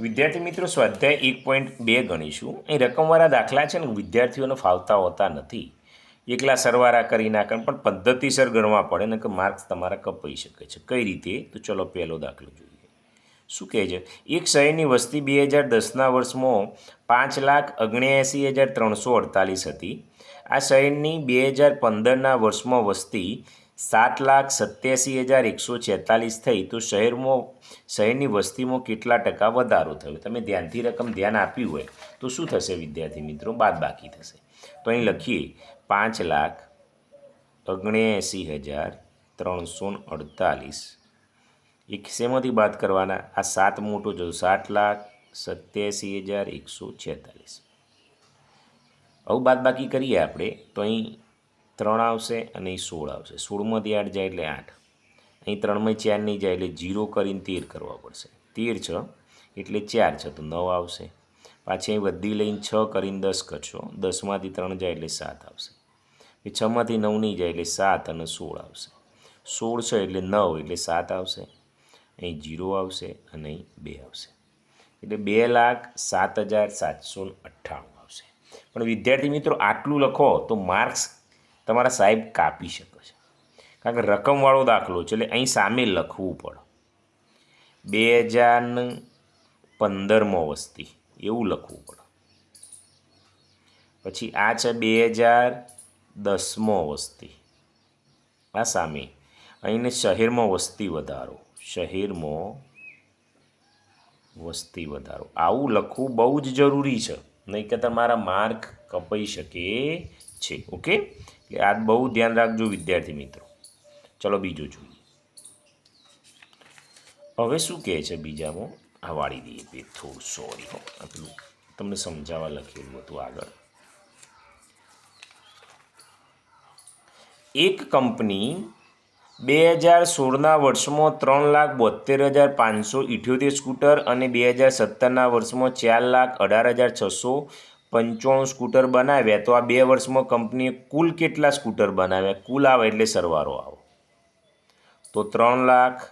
વિદ્યાર્થી મિત્રો, સ્વાધ્યાય એક પોઈન્ટ બે ગણીશું. અહીં રકમવાળા દાખલા છે ને, વિદ્યાર્થીઓને ફાવતા હોતા નથી. એકલા સરવારા કરી નાખે પણ પદ્ધતિસર ગણવા પડે ને કે માર્ક્સ તમારા કપાઈ શકે છે. કઈ રીતે? તો ચલો પહેલો દાખલો જોઈએ. શું કહે છે? એક શહેરની વસ્તી બે હજાર દસના વર્ષમાં પાંચ લાખ ઓગણ્યાએંસી હજાર ત્રણસો અડતાલીસ હતી. આ શહેરની બે હજાર પંદરના વર્ષમાં વસ્તી સાત લાખ સત્યાસી હજાર એકસો છેતાલીસ થઈ તો શહેરમાં, શહેરની વસ્તીમાં કેટલા ટકા વધારો થયો? તમે ધ્યાનથી રકમ ધ્યાન આપ્યું હોય તો શું થશે વિદ્યાર્થી મિત્રો? બાદ બાકી થશે. તો અહીં લખીએ, પાંચ લાખ ઓગણ્યાએંસી હજાર ત્રણસો અડતાલીસ. એક શેમાંથી બાદ કરવાના? આ સાત મોટો જો સાત લાખ સત્યાસી હજાર એકસો છેતાલીસ. આવું બાદ બાકી કરીએ આપણે, તો અહીં ત્રણ આવશે અને અહીં સોળ આવશે. સોળમાંથી આઠ જાય એટલે આઠ. અહીં ત્રણમાં ચાર નહીં જાય એટલે જીરો કરીને તેર કરવા પડશે. તેર છ એટલે ચાર છ, તો નવ આવશે. પાછી અહીં વધી લઈને છ કરીને દસ કરશો. દસમાંથી ત્રણ જાય એટલે સાત આવશે. એ છમાંથી નવ નહીં જાય એટલે સાત અને સોળ આવશે. સોળ છ એટલે નવ એટલે સાત આવશે. અહીં જીરો આવશે અને અહીં બે આવશે. એટલે બે લાખ સાત હજાર સાતસો અઠ્ઠાણું આવશે. પણ વિદ્યાર્થી મિત્રો, આટલું લખો તો માર્ક્સ તમારા સાહેબ કાપી શકે છે. કારણ કે રકમવાળો દાખલો છે, એટલે અહીં સામે લખવું પડે. બે હજાર પંદરમાં વસ્તી, એવું લખવું પડે. પછી આ છે બે હજાર દસમાં વસ્તી, આ સામે. અહીંને શહેરમાં વસ્તી વધારો, શહેરમાં વસ્તી વધારો. આવું લખવું બહુ જ જરૂરી છે, નહીં કે તમારા માર્ક કપાઈ શકે છે, ઓકે? એટલે આ બહુ ધ્યાન રાખજો વિદ્યાર્થી મિત્રો. ચલો બીજું જોઈએ. હવે શું કહે છે બીજામાં? આ વાળી દઈએ બે, થોડું સોરી હો. તમને સમજાવવા લખેલું હતું આગળ. એક કંપની બે હજાર સોળના વર્ષમાં ત્રણ લાખ બોતેર હજાર પાંચસો ઇઠ્યોતેર સ્કૂટર અને બે હજાર સત્તરના વર્ષમાં ચાર લાખ અઢાર હજાર છસો પંચાણું સ્કૂટર બનાવ્યા તો આ બે વર્ષમાં કંપનીએ કુલ કેટલા સ્કૂટર બનાવ્યા? કુલ આવે એટલે સરવારો આવો. તો ત્રણ લાખ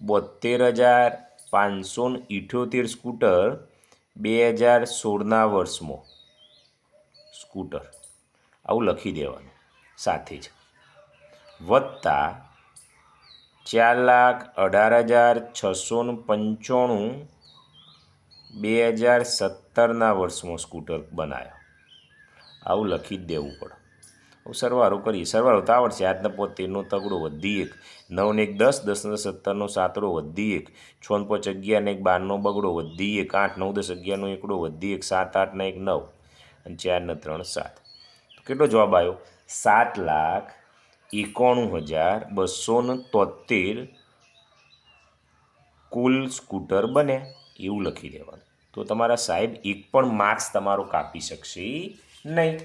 બોતેર હજાર પાંચસો ઇઠ્યોતેર સ્કૂટર બે હજાર સોળના વર્ષમાં સ્કૂટર. આવું લખી દેવાનું સાથે જ. વત્તા ચાર લાખ અઢાર હજાર છસો ને પંચાણું બે હજાર સત્તરના વર્ષમાં સ્કૂટર બનાવ્યો આવું લખી જ દેવું પડે. સરવારો કરીએ. સરવાળો તો આવડશે. આજના પોતેરનો તગડો વધી એક. નવ ને એક દસ દસ ને સત્તરનો સાતડો વધી એક. છ ને પાંચ અગિયાર ને એક બારનો બગડો વધી એક. આઠ, નવ, દસ, અગિયારનો એકડો વધી એક. સાત આઠ ને એક નવ. અને ચાર ને ત્રણ, સાત. તો કેટલો જવાબ આવ્યો? સાત લાખ એકાણું હજાર બસો તોતેર કુલ સ્કૂટર બન્યા. એવું લખી દેવાનું તો તમારા સાહેબ, એક પણ માર્ક્સ તમારો કાપી શકશે નહીં.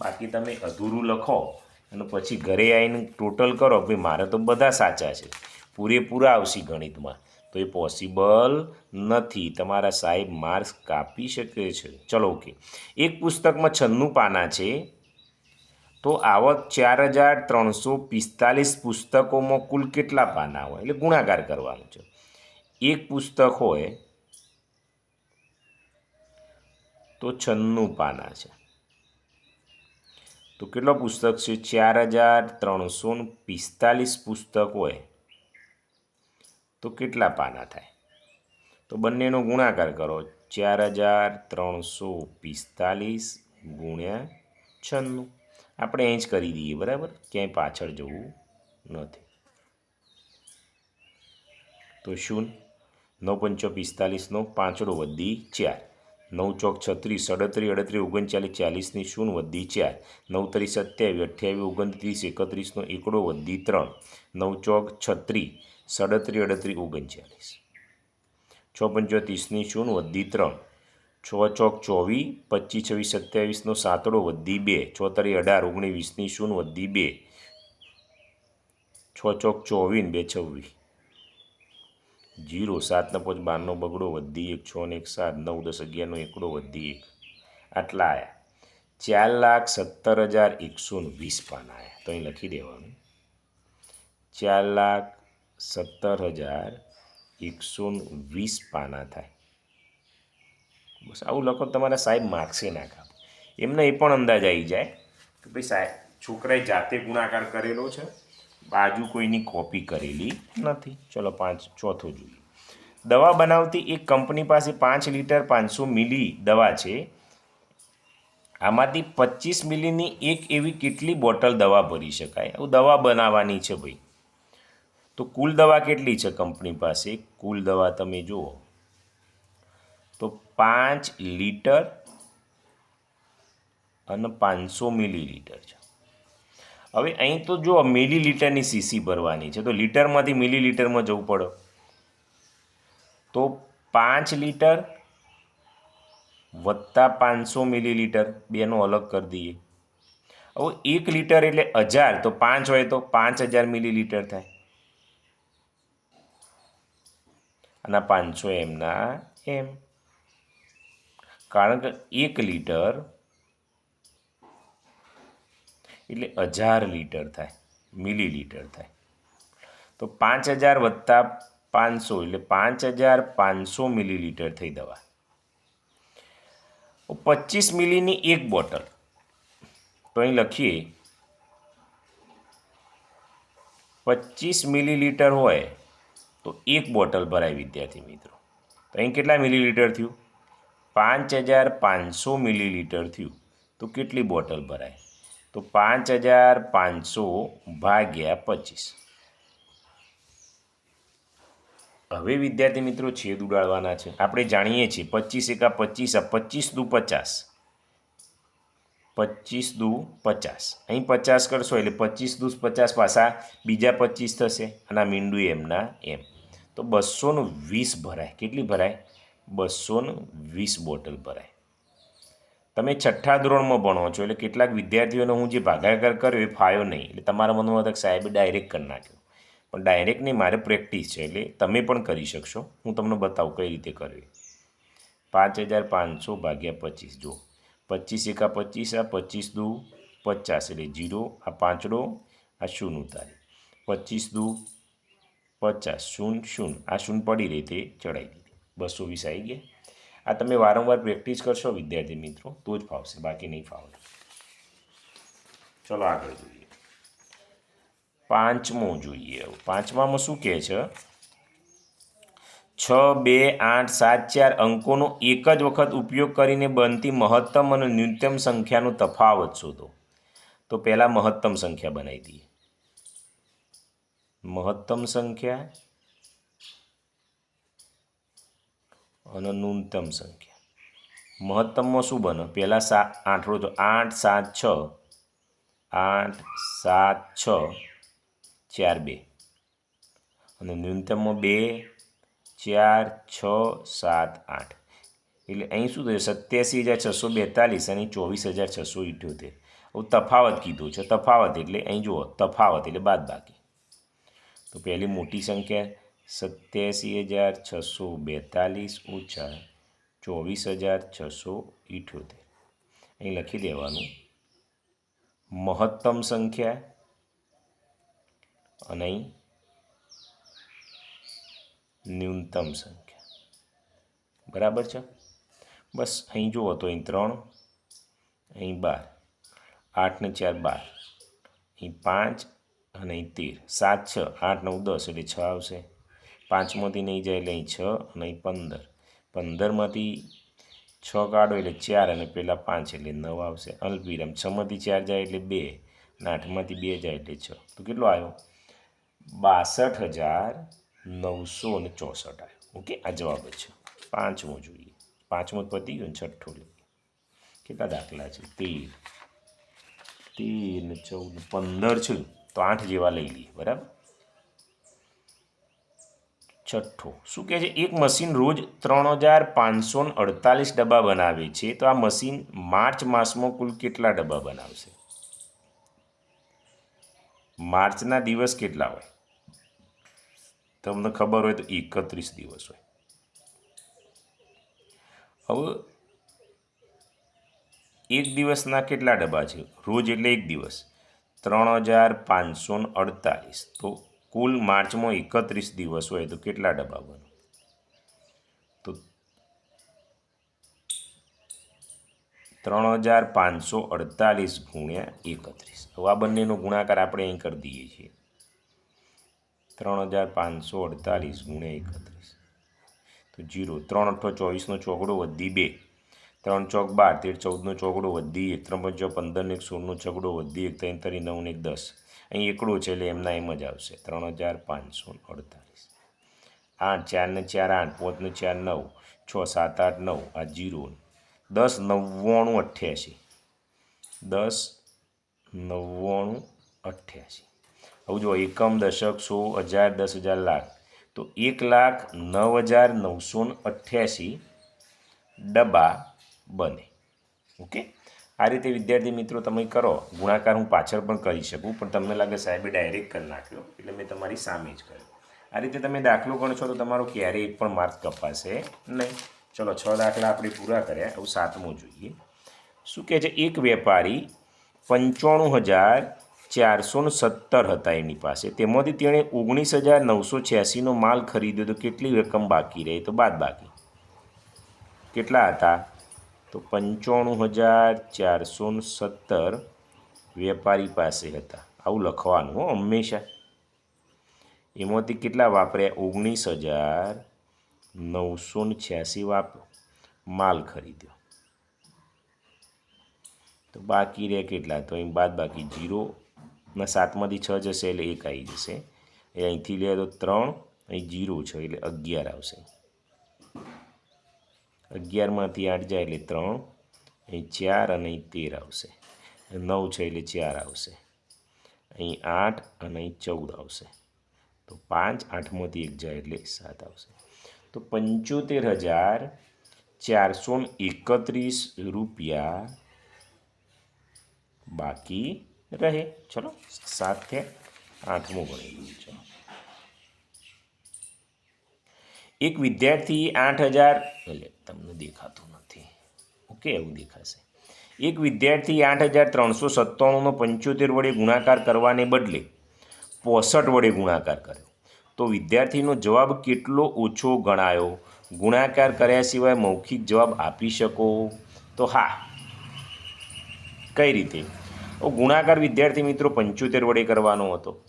બાકી તમે અધૂરું લખો અને પછી ઘરે આવીને ટોટલ કરો. ભાઈ મારે તો બધા સાચા છે. પૂરેપૂરા આવશે ગણિતમાં. તો એ પોસિબલ નથી. તમારા સાહેબ માર્ક્સ કાપી શકે છે. ચલો ઓકે એક પુસ્તકમાં છન્નું પાના છે. તો આવા ચાર હજાર ત્રણસો પિસ્તાલીસ પુસ્તકોમાં કુલ કેટલા પાના હોય? એટલે ગુણાકાર કરવાનું છે. એક પુસ્તક હોય તો છન્નું પાના છે. તો કેટલો પુસ્તક છે? ચાર હજાર ત્રણસો પિસ્તાલીસ પુસ્તક હોય. તો કેટલા પાના થાય? તો બંનેનો ગુણાકાર કરો. ચાર હજાર ત્રણસો પિસ્તાલીસ ગુણ્યા છન્નું. આપણે એ જ કરી દઈએ, બરાબર? ક્યાંય પાછળ જવું નથી. તો શું નવ પંચો પિસ્તાલીસનો પાંચડો વધી ચાર. નવ ચોક છત્રીસ, અડત્રીસ અડત્રીસ, ઓગણચાલીસ, ચાલીસની શૂન્ય વધી ચાર નવ ત્રીસ સત્યાવીસ, અઠ્યાવીસ, ઓગણત્રીસ, એકત્રીસનો એકડો વધી ત્રણ. નવ ચોક છત્રીસ, સડત્રીસ, અડત્રીસ, ઓગણચાલીસ. છ પંચોતીસની શૂન્ય વધી ત્રણ. છ ચોક ચોવીસ, પચીસ, છવ્વીસ, સત્યાવીસનો સાતડો વધી બે. ચોતરી અઢાર ઓગણીસ વીસની શૂન્ય વધી બે. છ ચોક ચોવીસ બે છવ્વીસ. જીરો સાતના પાંચ બારનો બગડો વધી એક, છ ને એક, સાત, નવ, દસ, અગિયારનો એકડો વધી એક. આટલા આવ્યા ચાર લાખ સત્તર હજાર એકસો વીસ પાના આવ્યા તો અહીં લખી દેવાનું. ચાર લાખ સત્તર હજાર એકસો વીસ પાના થાય. બસ આવું લખો તમારા સાહેબ માર્ક્સે ના કાપે. એમને એ પણ અંદાજ આવી જાય કે ભાઈ સાહેબ, છોકરાએ જાતે ગુણાકાર કરેલો છે. બાજુ કોઈની કોપી કરેલી નથી. ચલો પાંચ, ચોથો જોઈએ. દવા બનાવતી એક કંપની પાસે પાંચ લીટર પાંચસો મિલી દવા છે. આમાંથી પચીસ મિલીની એક એવી કેટલી બોટલ દવા ભરી શકાય? આવું દવા બનાવવાની છે ભાઈ. તો કુલ દવા કેટલી છે કંપની પાસે? કુલ દવા તમે જુઓ. તો પાંચ લીટર અને પાંચસો મિલીલીટર છે. હવે અહીં તો જો મિલી લીટરની સીસી ભરવાની છે, તો લીટરમાંથી મિલીલીટરમાં જવું પડે. તો પાંચ લીટર વત્તા પાંચસો મિલી લીટર બેનો અલગ કરી દઈએ. હવે એક લીટર એટલે હજાર, તો પાંચ હોય તો પાંચ હજાર મિલીલીટર થાય. અને પાંચસો એમના એમ. કારણ કે એક લીટર એટલે હજાર લીટર થાય મિલી લીટર થાય. તો પાંચ હજાર વત્તા પાંચસો, એટલે પાંચ હજાર પાંચસો મિલીલીટર થઈ દવા. પચીસ મિલીની એક બોટલ. તો અહીં લખીએ, પચીસ મિલીલીટર હોય તો એક બોટલ ભરાય વિદ્યાર્થી મિત્રો. તો અહીં કેટલા મિલીલીટર થયું? પાંચ હજાર પાંચસો મિલીલીટર થયું. તો કેટલી બોટલ ભરાય? તો પાંચ હજાર પાંચસો ભાગ્યા પચીસ. હવે વિદ્યાર્થી મિત્રો છેદ ઉડાડવાના છે. આપણે જાણીએ છીએ પચીસ એકા પચીસ પચીસ દુ પચાસ. પચીસ દુ પચાસ. અહીં પચાસ કરશો એટલે પચીસ દુ પચાસ પાછા બીજા પચીસ થશે અને મીંડું એમના એમ. તો બસોનું વીસ ભરાય. કેટલી ભરાય? બસોનું વીસ બોટલ ભરાય. તમે છઠ્ઠા ધોરણમાં ભણો છો એટલે કેટલાક વિદ્યાર્થીઓને હું જે ભાગાકાર કર્યો એ ફાયો નહીં, એટલે તમારા મનમાં હતા સાહેબે ડાયરેક્ટ કરી નાખ્યો. પણ ડાયરેક્ટ નહીં, મારે પ્રેક્ટિસ છે, એટલે તમે પણ કરી શકશો. હું તમને બતાવું કઈ રીતે કરવી. પાંચ હજાર પાંચસો ભાગ્યા પચીસ જો પચીસ એકા પચીસ, આ પચીસ દુ પચાસ, એટલે જીરો, આ પાંચડો, આ શૂન્ય ઉતારી. પચીસ દુ પચાસ, શૂન્ય શૂન્ય. આ શૂન્ય પડી રહી તે ચડાવી દીધી. બસો વીસ આવી ગયા. આ તમે વારંવાર પ્રેક્ટિસ કરશો, વિદ્યાર્થી મિત્રો, તો જ ફાવશે, બાકી નહીં ફાવે ચલો આગળ જોઈએ. પાંચમો જોઈએ. પાંચમામાં શું કહે છે? છ, બે, આઠ, સાત, ચાર અંકોનો એક જ વખત ઉપયોગ કરીને બનતી મહત્તમ અને ન્યૂનતમ સંખ્યાનો તફાવત શોધો. તો પહેલાં મહત્તમ સંખ્યા બનાવી દઈએ. મહત્તમ સંખ્યા અને ન્યૂનતમ સંખ્યા. મહત્તમમાં શું બને પહેલાં સા આઠડો તો આઠ, સાત, છ. આઠ, સાત, છ. ચાર, બે. અને ન્યૂનતમમાં બે, ચાર, છ, સાત, આઠ. એટલે અહીં શું થયું? સત્યાસી હજાર છસો બેતાલીસ અને ચોવીસ હજાર છસો ઇઠ્યોતેર. હવે તફાવત કીધું છે. તફાવત એટલે અહીં જુઓ, તફાવત એટલે બાદ બાકી તો પહેલી મોટી સંખ્યા સત્યાસી હજાર છસો બેતાલીસ ઓછા ચોવીસ હજાર છસો ઇઠ્યોતેર. અહીં લખી દેવાનું. મહત્તમ સંખ્યા અને અહીં ન્યૂનતમ સંખ્યા. બરાબર છે? બસ અહીં જુઓ તો અહીં ત્રણ, અહીં બાર, આઠ ને ચાર બાર, અહીં પાંચ અને અહીં તેર. સાત છ, આઠ, નવ, દસ એટલે છ આવશે. પાંચમાંથી નહીં જાય એટલે અહીં છ અને અહીં પંદર. પંદરમાંથી છ કાઢો એટલે ચાર અને પહેલાં પાંચ એટલે નવ આવશે. અલ્પવિરામ છમાંથી ચાર જાય એટલે બે અને આઠમાંથી બે જાય એટલે છ. તો કેટલો આવ્યો? બાસઠ હજાર નવસો અને ચોસઠ આવ્યો. ઓકે? આ જવાબ જ છે. પાંચમો જોઈએ. પાંચમો પતી ગયો ને છઠ્ઠો લઈએ કેટલા દાખલા છે? તેર. તેર ને ચૌદ પંદર છે. તો આઠ જેવા લઈ લઈએ. બરાબર? છઠ્ઠો. શું કહે છે? એક મશીન રોજ ત્રણ હજાર પાંચસો અડતાલીસ ડબ્બા બનાવે છે. તો આ મશીન માર્ચ માસમાં કુલ કેટલા ડબ્બા બનાવશે? માર્ચના દિવસ કેટલા હોય? તમને ખબર હોય તો એકત્રીસ દિવસ હોય. હવે એક દિવસના કેટલા ડબ્બા છે? રોજ એટલે એક દિવસ. ત્રણ હજાર પાંચસો અડતાલીસ. તો કુલ માર્ચમાં એકત્રીસ દિવસ હોય તો કેટલા ડબ્બા બને? તો ત્રણ હજાર પાંચસો અડતાલીસ ગુણ્યા એકત્રીસ. તો આ બંનેનો ગુણાકાર આપણે અહીં કરી દઈએ છીએ. ત્રણ હજાર પાંચસો અડતાલીસ ગુણ્યા એકત્રીસ. તો જીરો, ત્રણ અઠ્ઠો ચોવીસનો ચોકડો વધી બે. ત્રણ ચોક બાર, તેર ચૌદનો ચોકડો વધી એક. ત્રણ પંચો પંદરને એક, સોળનો ચોકડો વધી એક. ત્રણ તરી નવને એક, દસ. અહીં એકડું છે એટલે એમના એમ જ આવશે. ત્રણ હજાર પાંચસો અડતાલીસ. આઠ, ચારને ચાર આઠ પાંચને ચાર નવ, છ, સાત, આઠ, નવ, આ જીરો દસ, નવ્વાણું, અઠ્યાસી. દસ, નવ્વાણું, અઠ્યાસી. હવે જો એકમ દશક સો હજાર, દસ હજાર લાખ. તો એક લાખ નવ હજાર નવસો અઠ્યાસી ડબ્બા બને. ઓકે? આ રીતે વિદ્યાર્થી મિત્રો તમે કરો. ગુણાકાર હું પાછળ પણ કરી શકું, પણ તમને લાગે સાહેબે ડાયરેક્ટ કરી નાખ્યો, એટલે મેં તમારી સામે જ કર્યો. આ રીતે તમે દાખલો ગણશો તો તમારો ક્યારેય પણ માર્ક કપાશે નહીં. ચલો, છ દાખલા આપણે પૂરા કર્યા, હવે સાતમો જોઈએ. શું કહે છે? એક વેપારી પંચાણું હજાર ચારસો સત્તર હતા એની પાસે. તેમાંથી તેણે ઓગણીસ હજાર નવસો છ્યાસીનો માલ ખરીદ્યો તો કેટલી રકમ બાકી રહી? તો બાદ બાકી કેટલા હતા? તો પંચાણું હજાર ચારસો સત્તર વેપારી પાસે હતા. આવું લખવાનું હો હંમેશા. એમાંથી કેટલા વાપર્યા? ઓગણીસ હજાર નવસો ને છ્યાસી વાપ માલ ખરીદ્યો. તો બાકી રહે કેટલા? તો અહીં બાદ બાકી જીરો ના સાતમાંથી છ જશે એટલે એક આવી જશે. એ અહીંથી લે તો ત્રણ, અહીં જીરો છે એટલે અગિયાર આવશે. અગિયારમાંથી આઠ જાય એટલે ત્રણ, અહીં ચાર અને અહીં તેર આવશે. નવ છે એટલે ચાર આવશે. અહીં આઠ અને અહીં ચૌદ આવશે. તો પાંચ આઠમાંથી એક જાય એટલે સાત આવશે. તો પંચોતેર હજાર ચારસો એકત્રીસ રૂપિયા બાકી રહે. ચલો, સાત થયા આઠમું ભણેલું ચલો. એક વિદ્યાર્થી આઠ હજાર એટલે તમને દેખાતું નથી. ઓકે, એવું દેખાશે. એક વિદ્યાર્થી આઠ હજાર ત્રણસો સત્તાણુંનો પંચોતેર વડે ગુણાકાર કરવાને બદલે પોસઠ વડે ગુણાકાર કર્યો. તો વિદ્યાર્થીનો જવાબ કેટલો ઓછો ગણાયો? ગુણાકાર કર્યા સિવાય મૌખિક જવાબ આપી શકો? તો હા. કઈ રીતે? ગુણાકાર વિદ્યાર્થી મિત્રો પંચોતેર વડે કરવાનો હતો.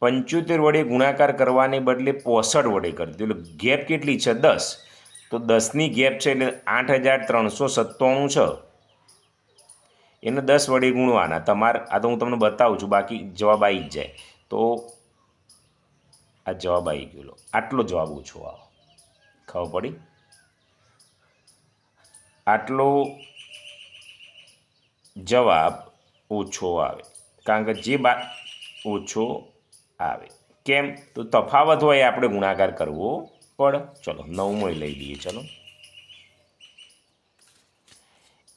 પંચોતેર વડે ગુણાકાર કરવાને બદલે પોસઠ વડે કરી દીધું. એટલે ગેપ કેટલી છે? દસ. તો દસની ગેપ છે એટલે આઠ હજાર ત્રણસો સત્તાણું છે. એને દસ વડે ગુણવાના. તમારે આ તો હું તમને બતાવું છું, બાકી જવાબ આવી જ જાય. તો આ જવાબ આવી ગયો આટલો જવાબ ઓછો આવો. ખબર પડી? આટલો જવાબ ઓછો આવે. કારણ કે જે બા ઓછો આવે. કેમ? તો તફાવત હોય આપણે ગુણાકાર કરવો પડે ચલો નવમો લઈ લઈએ, ચલો.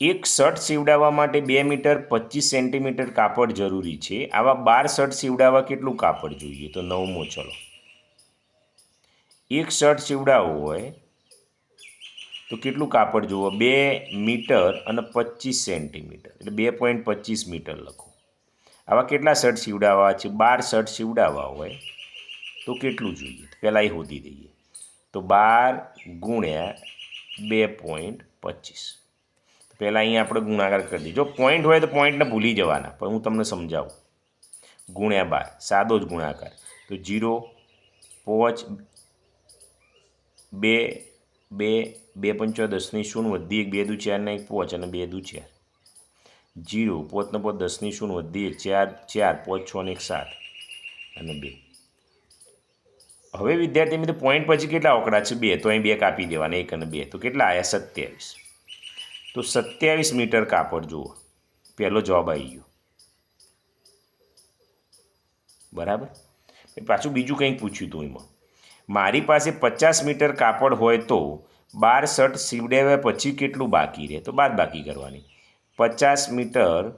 એક શર્ટ સીવડાવવા માટે બે મીટર પચીસ સેન્ટીમીટર કાપડ જરૂરી છે. આવા બાર શર્ટ સીવડાવવા કેટલું કાપડ જોઈએ? તો નવમો, ચલો. એક શર્ટ સીવડાવવો હોય તો કેટલું કાપડ જુઓ? બે મીટર અને પચીસ સેન્ટીમીટર. એટલે બે પોઈન્ટ પચીસ મીટર લખો. આવા કેટલા શર્ટ સીવડાવવા છે? બાર શર્ટ સીવડાવવા હોય તો કેટલું જોઈએ? પહેલાં એ શોધી દઈએ. તો બાર ગુણ્યા બે પોઈન્ટ પચીસ. પહેલાં અહીંયા આપણે ગુણાકાર કરી દઈએ. જો પોઈન્ટ હોય તો પોઈન્ટને ભૂલી જવાના, પણ હું તમને સમજાવું. ગુણ્યા બાર, સાદો જ ગુણાકાર. તો જીરો, પોચ, બે બે બે પંચો દસની શૂન્ય વધી એક, બે દુ ચારના એક, પોચ અને બે દુ ચાર. જીરો પોતનો પોત દસની શૂન્ય વધી ચાર ચાર પોત છ ને એક સાત. અને બે. હવે વિદ્યાર્થી મિત્રો પોઈન્ટ પછી કેટલા આંકડા છે? બે. તો અહીં બે કાપી દેવાના, એક અને બે. તો કેટલા આવ્યા સત્યાવીસ. તો સત્યાવીસ મીટર કાપડ જુઓ. પહેલો જવાબ આવી ગયો. બરાબર? પાછું બીજું કંઈક પૂછ્યું હતું એમાં. મારી પાસે પચાસ મીટર કાપડ હોય તો બાર શર્ટ સીવડાવ્યા પછી કેટલું બાકી રહે? તો બાદ બાકી કરવાની. પચાસ મીટર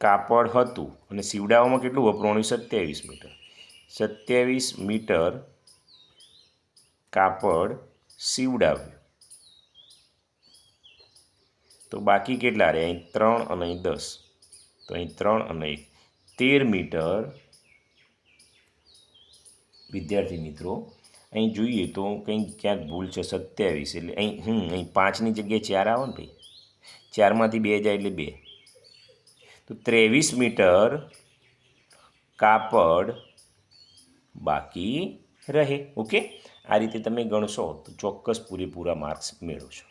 કાપડ હતું અને સીવડાવવામાં કેટલું વપરાણું? સત્યાવીસ મીટર. સત્યાવીસ મીટર કાપડ સીવડાવ્યું. તો બાકી કેટલા રહે અહીં ત્રણ અને અહીં દસ. તો અહીં ત્રણ અને એક. તેર મીટર વિદ્યાર્થી મિત્રો અહીં જોઈએ તો કંઈક ક્યાંક ભૂલ છે સત્યાવીસ એટલે અહીં, હમ, અહીં પાંચની જગ્યાએ ચાર આવે ને ભાઈ. ચારમાંથી બે જાય એટલે બે. તો ત્રેવીસ મીટર કાપડ બાકી રહે. ઓકે? આ રીતે તમે ગણશો તો ચોક્કસ પૂરેપૂરા માર્ક્સ મેળવશો.